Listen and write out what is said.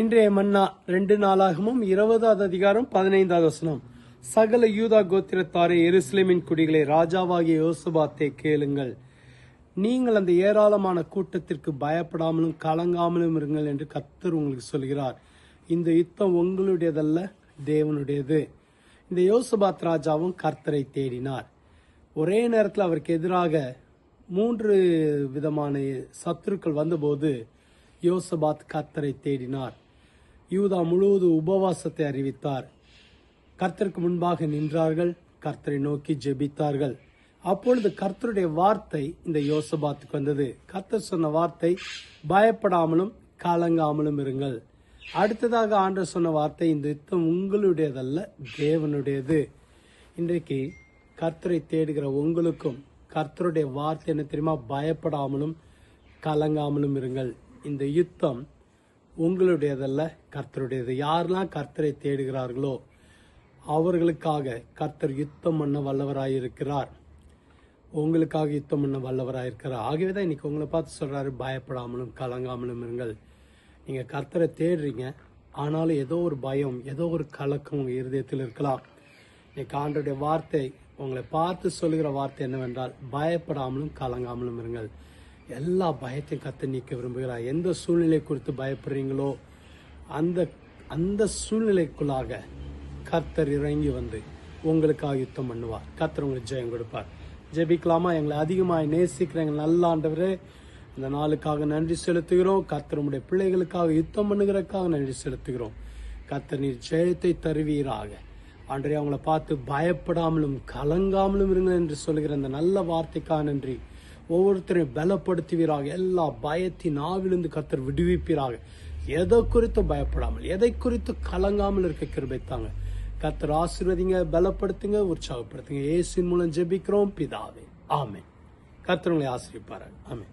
இன்றைய மன்னா ரெண்டு நாளாகமும் இருபதாவது அதிகாரம் பதினைந்தாவது வசனம். சகல யூதா கோத்திரத்தாரே எருசலேமின் குடிகளை ராஜாவாகிய யோசபாத்தை கேளுங்கள். நீங்கள் அந்த ஏராளமான கூட்டத்திற்கு பயப்படாமலும் கலங்காமலும் இருங்கள் என்று கர்த்தர் உங்களுக்கு சொல்கிறார். இந்த யுத்தம் உங்களுடையதல்ல தேவனுடையது. இந்த யோசபாத் ராஜாவும் கர்த்தரை தேடினார். ஒரே நேரத்தில் அவருக்கு எதிராக மூன்று விதமான சத்துருக்கள் வந்தபோது யோசபாத் கர்த்தரை தேடினார். யூதா முழுவதும் உபவாசத்தை அறிவித்தார். கர்த்தருக்கு முன்பாக நின்றார்கள் கர்த்தரை நோக்கி ஜெபித்தார்கள். அப்பொழுது கர்த்தருடைய வார்த்தை இந்த யோசபாத்துக்கு வந்தது. கர்த்தர் சொன்ன வார்த்தை பயப்படாமலும் கலங்காமலும் இருங்கள். அடுத்ததாக ஆண்டர் சொன்ன வார்த்தை இந்த யுத்தம் உங்களுடையதல்ல தேவனுடையது. இன்றைக்கு கர்த்தரை தேடுகிற உங்களுக்கும் கர்த்தருடைய வார்த்தை என்ன தெரியுமா? பயப்படாமலும் கலங்காமலும் இருங்கள். இந்த யுத்தம் உங்களுடையதல்ல கர்த்தருடையது. யாரெல்லாம் கர்த்தரை தேடுகிறார்களோ அவர்களுக்காக கர்த்தர் யுத்தம் பண்ண வல்லவராயிருக்கிறார். உங்களுக்காக யுத்தம் பண்ண வல்லவராயிருக்கிறார். ஆகவே தான் இன்னைக்கு உங்களை பார்த்து சொல்கிறாரு பயப்படாமலும் கலங்காமலும் இருங்கள். நீங்கள் கர்த்தரை தேடுறீங்க ஆனாலும் ஏதோ ஒரு பயம் ஏதோ ஒரு கலக்கம் உங்கள் இருதயத்தில் இருக்கலாம். இன்னைக்கு ஆண்டோடைய வார்த்தை உங்களை பார்த்து சொல்லுகிற வார்த்தை என்னவென்றால் பயப்படாமலும் கலங்காமலும் இருங்கள். எல்லா பயத்தையும் கற்று நீக்க விரும்புகிறார். எந்த சூழ்நிலை குறித்து பயப்படுறீங்களோ அந்த அந்த சூழ்நிலைக்குள்ளாக கர்த்தர் இறங்கி வந்து உங்களுக்காக யுத்தம் பண்ணுவார். கர்த்தர் உங்களுக்கு ஜெயம் கொடுப்பார். ஜெபிக்கலாமா? எங்களை அதிகமாக நேசிக்கிற எங்கள் நல்ல ஆண்டவரே இந்த நாளுக்காக நன்றி செலுத்துகிறோம். கர்த்தர் உடைய பிள்ளைகளுக்காக யுத்தம் பண்ணுகிறதுக்காக நன்றி செலுத்துகிறோம். கர்த்தர் நீர் ஜெயத்தை தருவீராக. ஆண்டரே அவங்கள பார்த்து பயப்படாமலும் கலங்காமலும் இருங்க என்று சொல்கிற அந்த நல்ல வார்த்தைக்காக நன்றி. ஒவ்வொருத்தரையும் பலப்படுத்துவீராக. எல்லா பயத்தின் ஆவிலிருந்து கத்தர் விடுவிப்பீராக. எதை குறித்து பயப்படாமல் எதை குறித்து கலங்காமல் இருக்க கிருபைத்தாங்க. கத்தர் ஆசீர்வதிங்க பலப்படுத்துங்க உற்சாகப்படுத்துங்க. ஏசின் மூலம் ஜெபிக்கிறோம் பிதாவே. ஆமே கத்தர் உங்களை ஆசிரியப்பாரு ஆமே